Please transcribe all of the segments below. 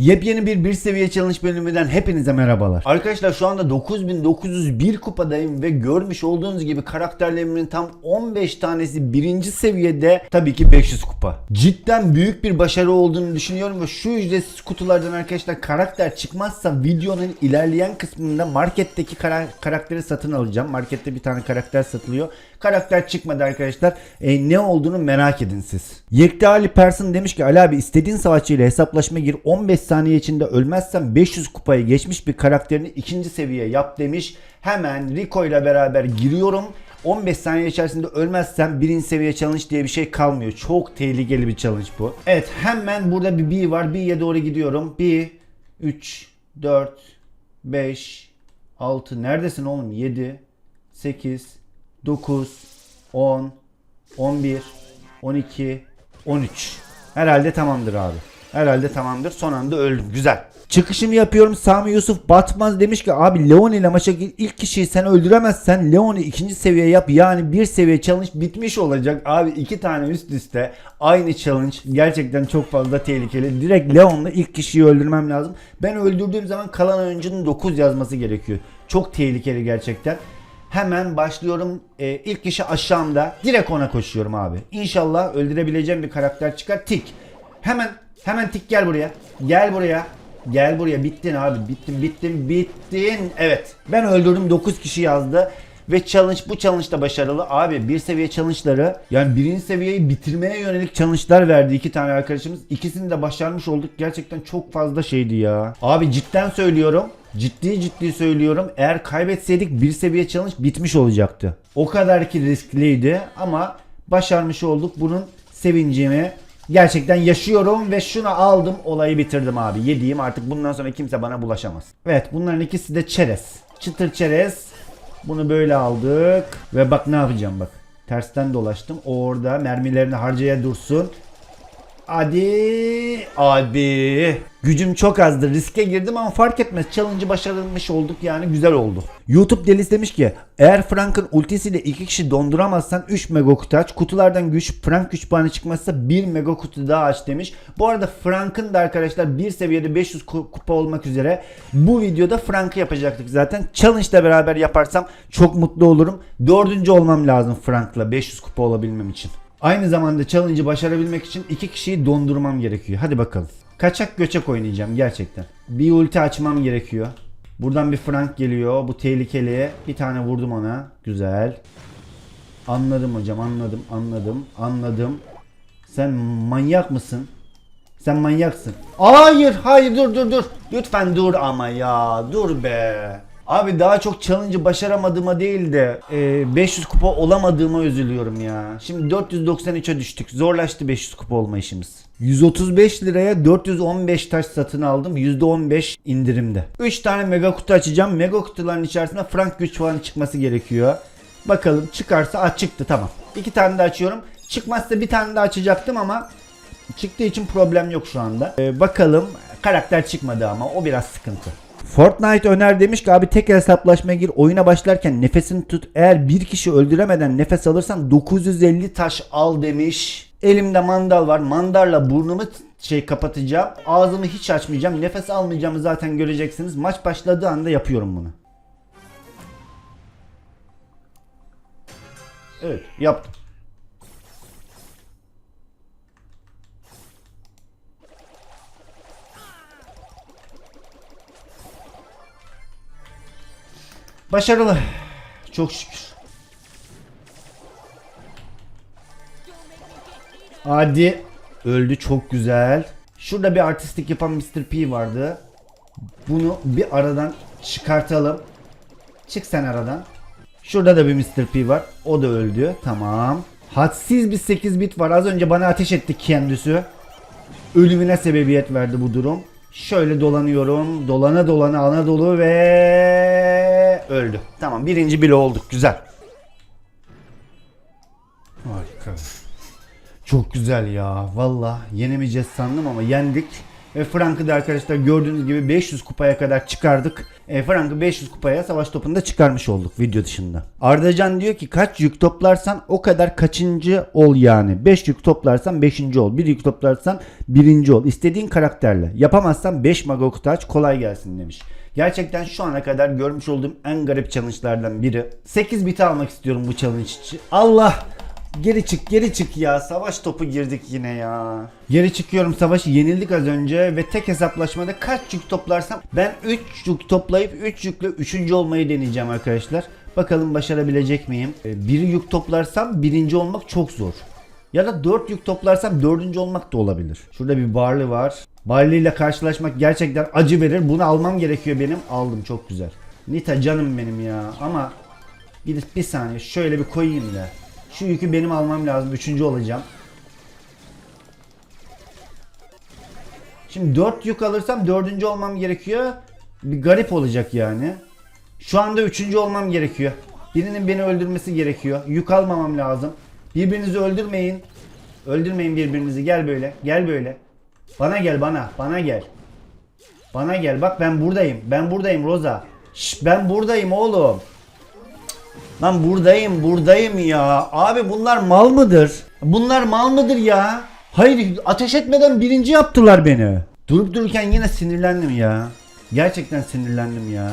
Yepyeni bir bir seviye challenge bölümünden hepinize merhabalar. Arkadaşlar şu anda 9901 kupadayım ve görmüş olduğunuz gibi karakterlerimin tam 15 tanesi birinci seviyede tabii ki 500 kupa. Cidden büyük bir başarı olduğunu düşünüyorum ve şu ücretsiz kutulardan arkadaşlar karakter çıkmazsa videonun ilerleyen kısmında marketteki kara- karakteri satın alacağım. Markette bir tane karakter satılıyor. Karakter çıkmadı arkadaşlar. E, ne olduğunu merak edin siz. Yekta Ali Persson demiş ki Ali abi istediğin savaşçıyla hesaplaşma gir 15 saniye içinde ölmezsen 500 kupayı geçmiş bir karakterini ikinci seviye yap demiş. Hemen Rico ile beraber giriyorum. 15 saniye içerisinde ölmezsem birinci seviye challenge diye bir şey kalmıyor. Çok tehlikeli bir challenge bu. Evet hemen burada bir B var. B'ye doğru gidiyorum. B 3 4 5 6 neredesin oğlum? 7 8 9 10 11 12 13 Herhalde tamamdır abi. Herhalde tamamdır. Son anda öldüm. Güzel. Çıkışımı yapıyorum. Sami Yusuf Batmaz demiş ki abi Leon ile maça. İlk kişiyi sen öldüremezsen Leon'u ikinci seviye yap. Yani bir seviye challenge bitmiş olacak. Abi iki tane üst üste aynı challenge gerçekten çok fazla tehlikeli. Direkt Leon'la ilk kişiyi öldürmem lazım. Ben öldürdüğüm zaman kalan oyuncunun 9 yazması gerekiyor. Çok tehlikeli gerçekten. Hemen başlıyorum. Ee, ilk kişi aşağımda. Direkt ona koşuyorum abi. İnşallah öldürebileceğim bir karakter çıkar. Tik. Hemen hemen tik gel buraya. Gel buraya. Gel buraya. Bittin abi. Bittin bittin bittin. Evet. Ben öldürdüm 9 kişi yazdı. Ve challenge bu challenge da başarılı. Abi bir seviye challenge'ları yani birinci seviyeyi bitirmeye yönelik challenge'lar verdi iki tane arkadaşımız. İkisini de başarmış olduk. Gerçekten çok fazla şeydi ya. Abi cidden söylüyorum. Ciddi ciddi söylüyorum. Eğer kaybetseydik bir seviye challenge bitmiş olacaktı. O kadar ki riskliydi ama başarmış olduk. Bunun sevincimi gerçekten yaşıyorum ve şunu aldım olayı bitirdim abi. Yediğim artık bundan sonra kimse bana bulaşamaz. Evet bunların ikisi de çerez. Çıtır çerez. Bunu böyle aldık ve bak ne yapacağım bak. Tersten dolaştım. Orada mermilerini harcaya dursun. Hadi. Abi. Gücüm çok azdı. Riske girdim ama fark etmez. Challenge'ı başarılmış olduk yani güzel oldu. YouTube delisi demiş ki eğer Frank'ın ultisiyle iki kişi donduramazsan 3 mega kutu aç. Kutulardan güç Frank güç puanı çıkmazsa 1 mega kutu daha aç demiş. Bu arada Frank'ın da arkadaşlar bir seviyede 500 ku- kupa olmak üzere bu videoda Frank'ı yapacaktık zaten. Challenge'la beraber yaparsam çok mutlu olurum. Dördüncü olmam lazım Frank'la 500 kupa olabilmem için. Aynı zamanda challenge'ı başarabilmek için iki kişiyi dondurmam gerekiyor. Hadi bakalım. Kaçak göçek oynayacağım gerçekten. Bir ulti açmam gerekiyor. Buradan bir Frank geliyor. Bu tehlikeli. Bir tane vurdum ona. Güzel. Anladım hocam anladım anladım anladım. Sen manyak mısın? Sen manyaksın. Hayır hayır dur dur dur. Lütfen dur ama ya dur be. Abi daha çok challenge'ı başaramadığıma değil de e, 500 kupa olamadığıma üzülüyorum ya. Şimdi 493'e düştük. Zorlaştı 500 kupa olma işimiz. 135 liraya 415 taş satın aldım. %15 indirimde. 3 tane mega kutu açacağım. Mega kutuların içerisinde frank güç puanı çıkması gerekiyor. Bakalım çıkarsa aç çıktı tamam. 2 tane de açıyorum. Çıkmazsa bir tane daha açacaktım ama Çıktığı için problem yok şu anda. Ee, bakalım karakter çıkmadı ama o biraz sıkıntı. Fortnite Öner demiş ki abi tek hesaplaşmaya gir oyuna başlarken nefesini tut eğer bir kişi öldüremeden nefes alırsan 950 taş al demiş. Elimde mandal var mandarla burnumu şey kapatacağım ağzımı hiç açmayacağım nefes almayacağımı zaten göreceksiniz maç başladığı anda yapıyorum bunu. Evet yaptım. Başarılı. Çok şükür. Hadi. Öldü çok güzel. Şurada bir artistik yapan Mr. P vardı. Bunu bir aradan çıkartalım. Çık sen aradan. Şurada da bir Mr. P var. O da öldü. Tamam. Hadsiz bir 8 bit var. Az önce bana ateş etti kendisi. Ölümüne sebebiyet verdi bu durum. Şöyle dolanıyorum. Dolana dolana Anadolu ve öldü. Tamam birinci bile olduk. Güzel. Harika. Çok güzel ya. Valla yenemeyeceğiz sandım ama yendik. Ve Frank'ı da arkadaşlar gördüğünüz gibi 500 kupaya kadar çıkardık. E, Frank'ı 500 kupaya savaş topunda çıkarmış olduk video dışında. Ardacan diyor ki kaç yük toplarsan o kadar kaçıncı ol yani. 5 yük toplarsan 5. ol. 1 yük toplarsan 1. ol. İstediğin karakterle. Yapamazsan 5 maga kutu aç kolay gelsin demiş. Gerçekten şu ana kadar görmüş olduğum en garip challenge'lardan biri. 8 bit almak istiyorum bu challenge için. Allah! Geri çık geri çık ya. Savaş topu girdik yine ya. Geri çıkıyorum savaşı yenildik az önce ve tek hesaplaşmada kaç yük toplarsam ben 3 yük toplayıp 3 yükle 3. olmayı deneyeceğim arkadaşlar. Bakalım başarabilecek miyim? Ee, Bir yük toplarsam birinci olmak çok zor. Ya da 4 yük toplarsam dördüncü olmak da olabilir. Şurada bir Barley var. Barley ile karşılaşmak gerçekten acı verir. Bunu almam gerekiyor benim. Aldım çok güzel. Nita canım benim ya. Ama bir, bir saniye şöyle bir koyayım da. Şu yükü benim almam lazım. Üçüncü olacağım. Şimdi 4 yük alırsam dördüncü olmam gerekiyor. Bir garip olacak yani. Şu anda üçüncü olmam gerekiyor. Birinin beni öldürmesi gerekiyor. Yük almamam lazım. Birbirinizi öldürmeyin. Öldürmeyin birbirinizi. Gel böyle. Gel böyle. Bana gel bana. Bana gel. Bana gel. Bak ben buradayım. Ben buradayım Roza. Şş, ben buradayım oğlum. Lan buradayım buradayım ya. Abi bunlar mal mıdır? Bunlar mal mıdır ya? Hayır ateş etmeden birinci yaptılar beni. Durup dururken yine sinirlendim ya. Gerçekten sinirlendim ya.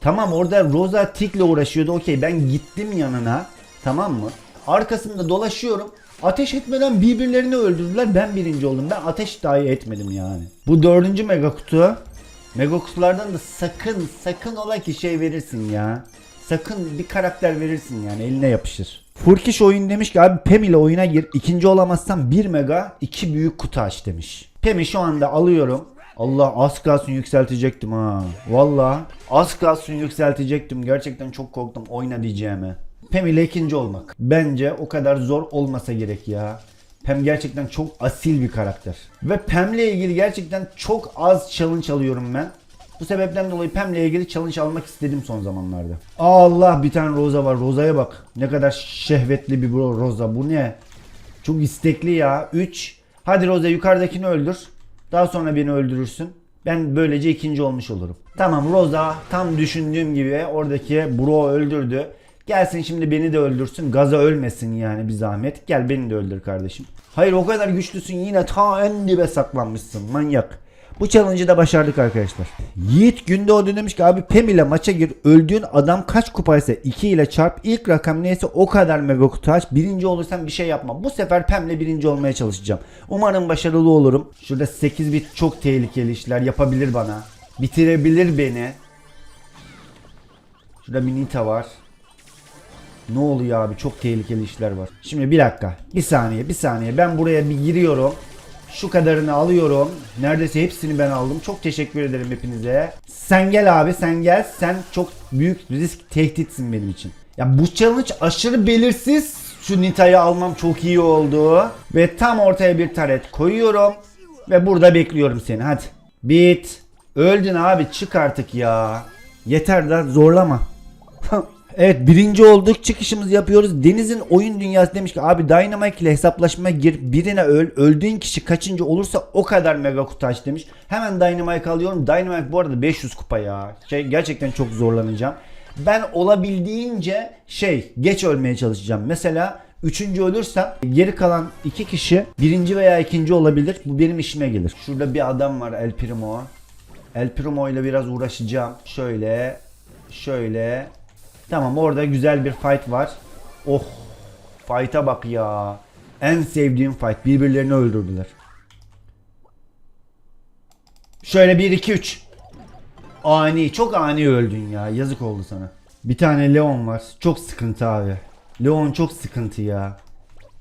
Tamam orada Rosa Tick'le uğraşıyordu. Okey ben gittim yanına. Tamam mı? Arkasında dolaşıyorum. Ateş etmeden birbirlerini öldürdüler. Ben birinci oldum. Ben ateş dahi etmedim yani. Bu dördüncü mega kutu. Mega kutulardan da sakın sakın ola ki şey verirsin ya. Sakın bir karakter verirsin yani eline yapışır. Furkiş oyun demiş ki abi Pem ile oyuna gir. İkinci olamazsan 1 mega 2 büyük kutu aç demiş. Pem'i şu anda alıyorum. Allah az kalsın yükseltecektim ha. Valla az kalsın yükseltecektim. Gerçekten çok korktum oyna diyeceğime. Pem ile ikinci olmak. Bence o kadar zor olmasa gerek ya. Pem gerçekten çok asil bir karakter. Ve Pem'le ilgili gerçekten çok az challenge alıyorum ben. Bu sebepten dolayı Pem'le ilgili challenge almak istedim son zamanlarda. Allah bir tane Rosa var. Rosa'ya bak. Ne kadar şehvetli bir bro Rosa. Bu ne? Çok istekli ya. 3. Hadi Rosa yukarıdakini öldür. Daha sonra beni öldürürsün. Ben böylece ikinci olmuş olurum. Tamam Rosa tam düşündüğüm gibi oradaki bro öldürdü. Gelsin şimdi beni de öldürsün. Gaza ölmesin yani bir zahmet. Gel beni de öldür kardeşim. Hayır o kadar güçlüsün yine ta en dibe saklanmışsın manyak. Bu challenge'ı da başardık arkadaşlar. Yiğit Gündoğdu demiş ki abi Pem ile maça gir. Öldüğün adam kaç kupaysa 2 ile çarp. İlk rakam neyse o kadar mega kutu aç. Birinci olursan bir şey yapma. Bu sefer Pem'le birinci olmaya çalışacağım. Umarım başarılı olurum. Şurada 8 bit çok tehlikeli işler yapabilir bana. Bitirebilir beni. Şurada bir Nita var. Ne oluyor abi çok tehlikeli işler var. Şimdi bir dakika. Bir saniye bir saniye. Ben buraya bir giriyorum. Şu kadarını alıyorum. Neredeyse hepsini ben aldım. Çok teşekkür ederim hepinize. Sen gel abi sen gel. Sen çok büyük risk tehditsin benim için. Ya bu challenge aşırı belirsiz. Şu Nita'yı almam çok iyi oldu. Ve tam ortaya bir taret koyuyorum. Ve burada bekliyorum seni hadi. Bit. Öldün abi çık artık ya. Yeter de zorlama. Evet birinci olduk çıkışımızı yapıyoruz. Deniz'in oyun dünyası demiş ki abi Dynamite ile hesaplaşmaya gir birine öl. Öldüğün kişi kaçıncı olursa o kadar mega kutu aç demiş. Hemen Dynamite alıyorum. Dynamite bu arada 500 kupa ya. Şey, gerçekten çok zorlanacağım. Ben olabildiğince şey geç ölmeye çalışacağım. Mesela Üçüncü ölürsem geri kalan iki kişi birinci veya ikinci olabilir. Bu benim işime gelir. Şurada bir adam var El Primo. El Primo ile biraz uğraşacağım. Şöyle, şöyle. Tamam orada güzel bir fight var. Oh fight'a bak ya. En sevdiğim fight. Birbirlerini öldürdüler. Şöyle 1 2 3. Ani, çok ani öldün ya. Yazık oldu sana. Bir tane Leon var. Çok sıkıntı abi. Leon çok sıkıntı ya.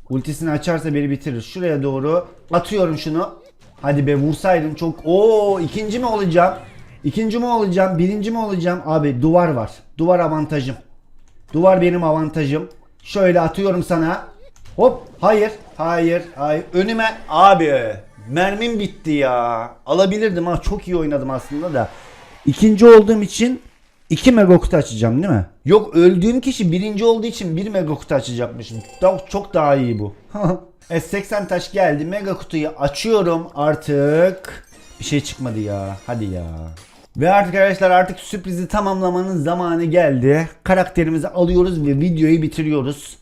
Ultisini açarsa beni bitirir. Şuraya doğru atıyorum şunu. Hadi be vursaydım çok. Oo ikinci mi olacağım? İkinci mi olacağım? Birinci mi olacağım? Abi duvar var. Duvar avantajım. Duvar benim avantajım. Şöyle atıyorum sana. Hop. Hayır. Hayır. Hayır. Önüme. Abi. Mermim bitti ya. Alabilirdim ha. Çok iyi oynadım aslında da. İkinci olduğum için 2 mega kutu açacağım değil mi? Yok öldüğüm kişi birinci olduğu için 1 mega kutu açacakmışım. Çok, çok daha iyi bu. S80 taş geldi. Mega kutuyu açıyorum artık. Bir şey çıkmadı ya. Hadi ya. Ve artık arkadaşlar artık sürprizi tamamlamanın zamanı geldi. Karakterimizi alıyoruz ve videoyu bitiriyoruz.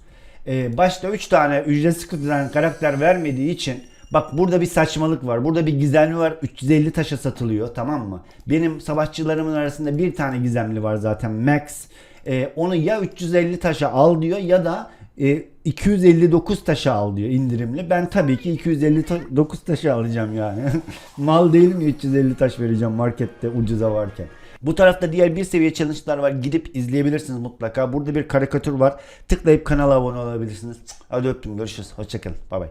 Ee, başta 3 tane ücretsiz kutudan karakter vermediği için bak burada bir saçmalık var. Burada bir gizemli var. 350 taşa satılıyor tamam mı? Benim savaşçılarımın arasında bir tane gizemli var zaten Max. Ee, onu ya 350 taşa al diyor ya da e, 259 taşa al diyor indirimli. Ben tabii ki 259 taşa alacağım yani. Mal değilim ya 350 taş vereceğim markette ucuza varken. Bu tarafta diğer bir seviye challenge'lar var. Gidip izleyebilirsiniz mutlaka. Burada bir karikatür var. Tıklayıp kanala abone olabilirsiniz. Hadi öptüm. Görüşürüz. Hoşçakalın. Bay bay.